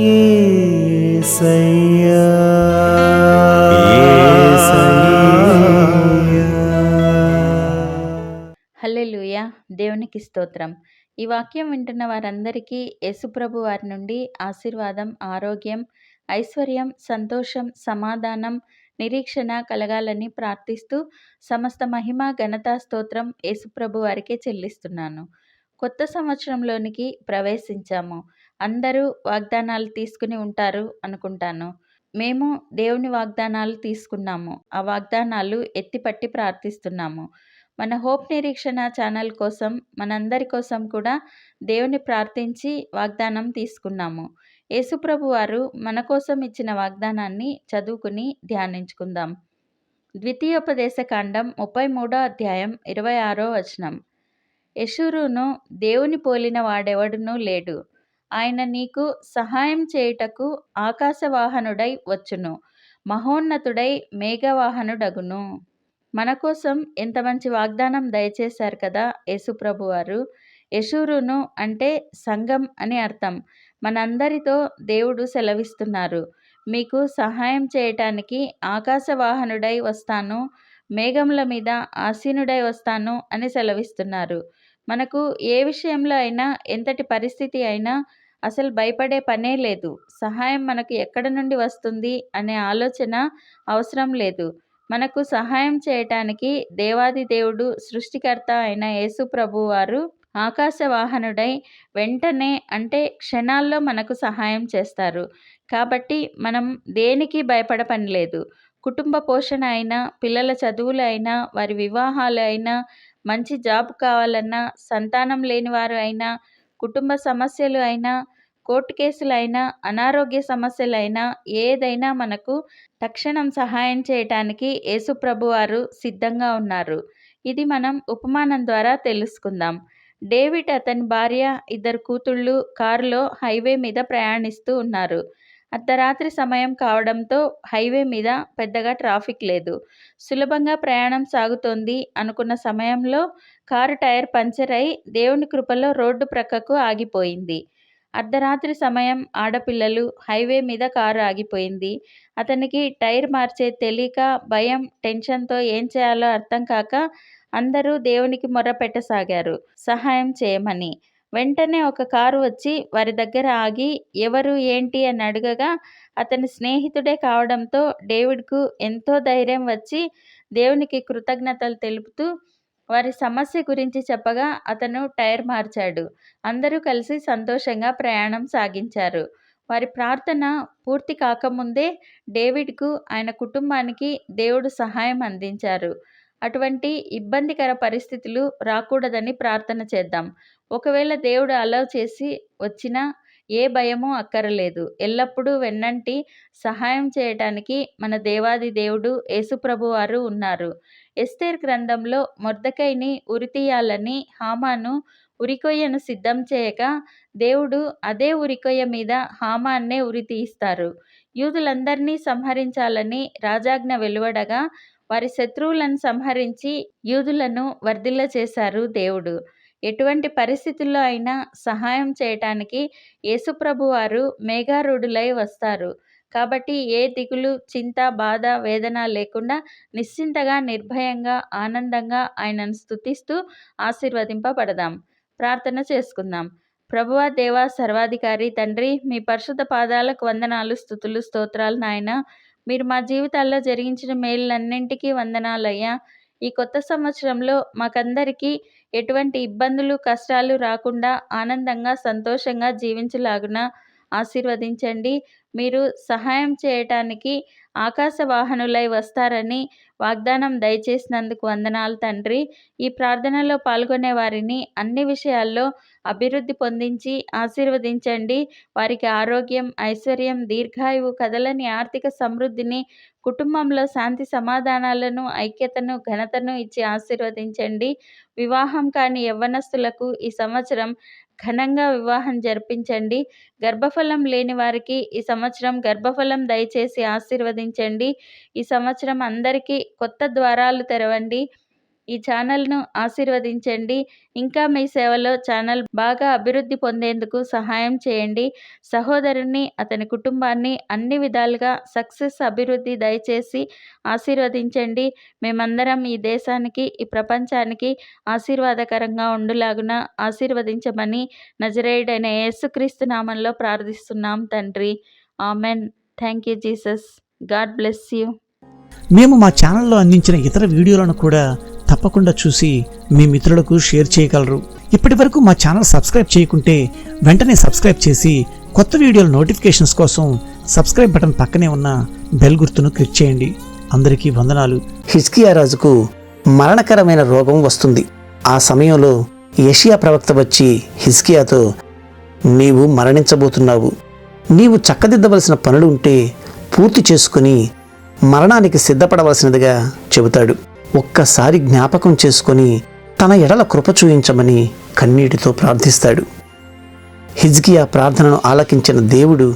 యేసయ్యా హల్లెలూయా. దేవునికి స్తోత్రం. ఈ వాక్యం వింటున్న వారందరికీ యేసుప్రభు వారి నుండి ఆశీర్వాదం ఆరోగ్యం ఐశ్వర్యం సంతోషం సమాధానం నిరీక్షణ కలగాలని ప్రార్థిస్తూ సమస్త మహిమ ఘనతా స్తోత్రం యేసుప్రభు వారికే చెల్లిస్తున్నాను. కొత్త సంవత్సరంలోనికి ప్రవేశించాము. అందరూ వాగ్దానాలు తీసుకుని ఉంటారు అనుకుంటాను. మేము దేవుని వాగ్దానాలు తీసుకున్నాము. ఆ వాగ్దానాలు ఎత్తిపట్టి ప్రార్థిస్తున్నాము. మన హోప్ నిరీక్షణ ఛానల్ కోసం మనందరి కోసం కూడా దేవుని ప్రార్థించి వాగ్దానం తీసుకున్నాము. యేసుప్రభు వారు మన కోసం ఇచ్చిన వాగ్దానాన్ని చదువుకుని ధ్యానించుకుందాం. ద్వితీయోపదేశ కాండం ముప్పై మూడో అధ్యాయం ఇరవై ఆరో వచనం. యశురును దేవుని పోలిన వాడెవడునూ లేడు. ఆయన నీకు సహాయం చేయుటకు ఆకాశవాహనుడై వచ్చును మహోన్నతుడై మేఘవాహనుడగును. మన కోసం ఎంత మంచి వాగ్దానం దయచేశారు కదా యేసుప్రభు వారు యశూరును అంటే సంఘం అని అర్థం. మనందరితో దేవుడు సెలవిస్తున్నారు. మీకు సహాయం చేయటానికి ఆకాశవాహనుడై వస్తాను మేఘముల మీద ఆసీనుడై వస్తాను అని సెలవిస్తున్నారు. మనకు ఏ విషయంలో అయినా ఎంతటి పరిస్థితి అయినా అసలు భయపడే పనే లేదు. సహాయం మనకు ఎక్కడ నుండి వస్తుంది అనే ఆలోచన అవసరం లేదు. మనకు సహాయం చేయటానికి దేవాది దేవుడు సృష్టికర్త అయిన యేసు ప్రభు వారు ఆకాశవాహనుడై వెంటనే అంటే క్షణాల్లో మనకు సహాయం చేస్తారు. కాబట్టి మనం దేనికి భయపడ పని లేదు. కుటుంబ పోషణ అయినా పిల్లల చదువులు అయినా వారి వివాహాలు అయినా మంచి జాబ్ కావాలన్నా సంతానం లేని వారు అయినా కుటుంబ సమస్యలు అయినా కోర్టు కేసులైనా అనారోగ్య సమస్యలైనా ఏదైనా మనకు తక్షణం సహాయం చేయటానికి యేసుప్రభు వారు సిద్ధంగా ఉన్నారు. ఇది మనం ఉపమానం ద్వారా తెలుసుకుందాం. డేవిడ్ అతని భార్య ఇద్దరు కూతుళ్ళు కారులో హైవే మీద ప్రయాణిస్తూ ఉన్నారు. అర్ధరాత్రి సమయం కావడంతో హైవే మీద పెద్దగా ట్రాఫిక్ లేదు. సులభంగా ప్రయాణం సాగుతోంది అనుకున్న సమయంలో కారు టైర్ పంచర్ అయి దేవుని కృపలో రోడ్డు ప్రక్కకు ఆగిపోయింది. అర్ధరాత్రి సమయం ఆడపిల్లలు హైవే మీద కారు ఆగిపోయింది. అతనికి టైర్ మార్చే తెలియక భయం టెన్షన్తో ఏం చేయాలో అర్థం కాక అందరూ దేవునికి మొర్ర పెట్టసాగారు. సహాయం చేయమని. వెంటనే ఒక కారు వచ్చి వారి దగ్గర ఆగి ఎవరు ఏంటి? అని అడగగా అతని స్నేహితుడే కావడంతో డేవిడ్కు ఎంతో ధైర్యం వచ్చి దేవునికి కృతజ్ఞతలు తెలుపుతూ వారి సమస్య గురించి చెప్పగా అతను టైర్ మార్చాడు. అందరూ కలిసి సంతోషంగా ప్రయాణం సాగించారు. వారి ప్రార్థన పూర్తి కాకముందే డేవిడ్కు ఆయన కుటుంబానికి దేవుడు సహాయం అందించారు. అటువంటి ఇబ్బందికర పరిస్థితులు రాకూడదని ప్రార్థన చేద్దాం. ఒకవేళ దేవుడు అలౌ చేసి వచ్చినా ఏ భయమూ అక్కరలేదు. ఎల్లప్పుడూ వెన్నంటి సహాయం చేయటానికి మన దేవాది దేవుడు యేసుప్రభు వారు ఉన్నారు. ఎస్తేర్ గ్రంథంలో మొర్దకైని ఉరితీయాలని హామాను ఉరికొయ్యను సిద్ధం చేయక దేవుడు అదే ఉరికొయ్య మీద హామాన్నే ఉరి తీయిస్తారు యూదులందరినీ సంహరించాలని రాజాజ్ఞ వెలువడగా వారి శత్రువులను సంహరించి యూదులను వర్ధిల్ల చేశారు దేవుడు. ఎటువంటి పరిస్థితుల్లో అయినా సహాయం చేయటానికి యేసుప్రభు వారు మేఘారూఢులై వస్తారు. కాబట్టి ఏ దిగులు చింత బాధ వేదన లేకుండా నిశ్చింతగా నిర్భయంగా ఆనందంగా ఆయనను స్థుతిస్తూ ఆశీర్వదింపబడదాం. ప్రార్థన చేసుకుందాం. ప్రభువ దేవ సర్వాధికారి తండ్రి మీ పరిశుద్ధ పాదాలకు వందనాలు స్థుతులు స్తోత్రాలు నాయన. మీరు మా జీవితాల్లో జరిగించిన మేలులన్నింటికీ వందనాలయ్యా. ఈ కొత్త సంవత్సరంలో మాకందరికీ ఎటువంటి ఇబ్బందులు కష్టాలు రాకుండా ఆనందంగా సంతోషంగా జీవించలాగున ఆశీర్వదించండి. మీరు సహాయం చేయటానికి ఆకాశ వాహనులై వస్తారని వాగ్దానం దయచేసినందుకు వందనాలు తండ్రి. ఈ ప్రార్థనలో పాల్గొనే వారిని అన్ని విషయాల్లో అభివృద్ధి పొందించి ఆశీర్వదించండి. వారికి ఆరోగ్యం ఐశ్వర్యం దీర్ఘాయువు కదలని ఆర్థిక సమృద్ధిని కుటుంబంలో శాంతి సమాధానాలను ఐక్యతను ఘనతను ఇచ్చి ఆశీర్వదించండి. వివాహం కాని యవ్వనస్తులకు ఈ సంవత్సరం ఘనంగా వివాహం జరిపించండి. గర్భఫలం లేని వారికి ఈ సంవత్సరం గర్భఫలం దయచేసి ఆశీర్వదించండి. ఈ సంవత్సరం అందరికీ కొత్త ద్వారాలు తెరవండి. ఈ ఛానల్ను ఆశీర్వదించండి. ఇంకా మీ సేవలో ఛానల్ బాగా అభివృద్ధి పొందేందుకు సహాయం చేయండి. సహోదరుని అతని కుటుంబాన్ని అన్ని విధాలుగా సక్సెస్ అభివృద్ధి దయచేసి ఆశీర్వదించండి. మేమందరం ఈ దేశానికి ఈ ప్రపంచానికి ఆశీర్వాదకరంగా ఉండులాగున ఆశీర్వదించమని నజరేయుడైన యేసుక్రీస్తు నామంలో ప్రార్థిస్తున్నాం తండ్రి. Amen. Thank you Jesus. God bless you. మేము మా ఛానల్లో అందించిన ఇతర వీడియోలను కూడా తప్పకుండా చూసి మీ మిత్రులకు షేర్ చేయగలరు. ఇప్పటి వరకు మా ఛానల్ సబ్స్క్రైబ్ చేయకుంటే వెంటనే సబ్స్క్రైబ్ చేసి కొత్త వీడియోల నోటిఫికేషన్స్ కోసం సబ్స్క్రైబ్ బటన్ పక్కనే ఉన్న బెల్ గుర్తును క్లిక్ చేయండి. అందరికీ వందనాలు. హిజ్కియా రాజుకు మరణకరమైన రోగం వస్తుంది. ఆ సమయంలో యషియా ప్రవక్త వచ్చి హిజ్కియాతో నీవు మరణించబోతున్నావు. నీవు చక్కదిద్దవలసిన పనులు ఉంటే పూర్తి చేసుకుని మరణానికి సిద్ధపడవలసినదిగా చెబుతాడు. ఒక్కసారి జ్ఞాపకం చేసుకొని తన ఎడల కృప చూయించమని కన్నీటితో ప్రార్థిస్తాడు. హిజ్కియా ప్రార్థనను ఆలకించిన దేవుడు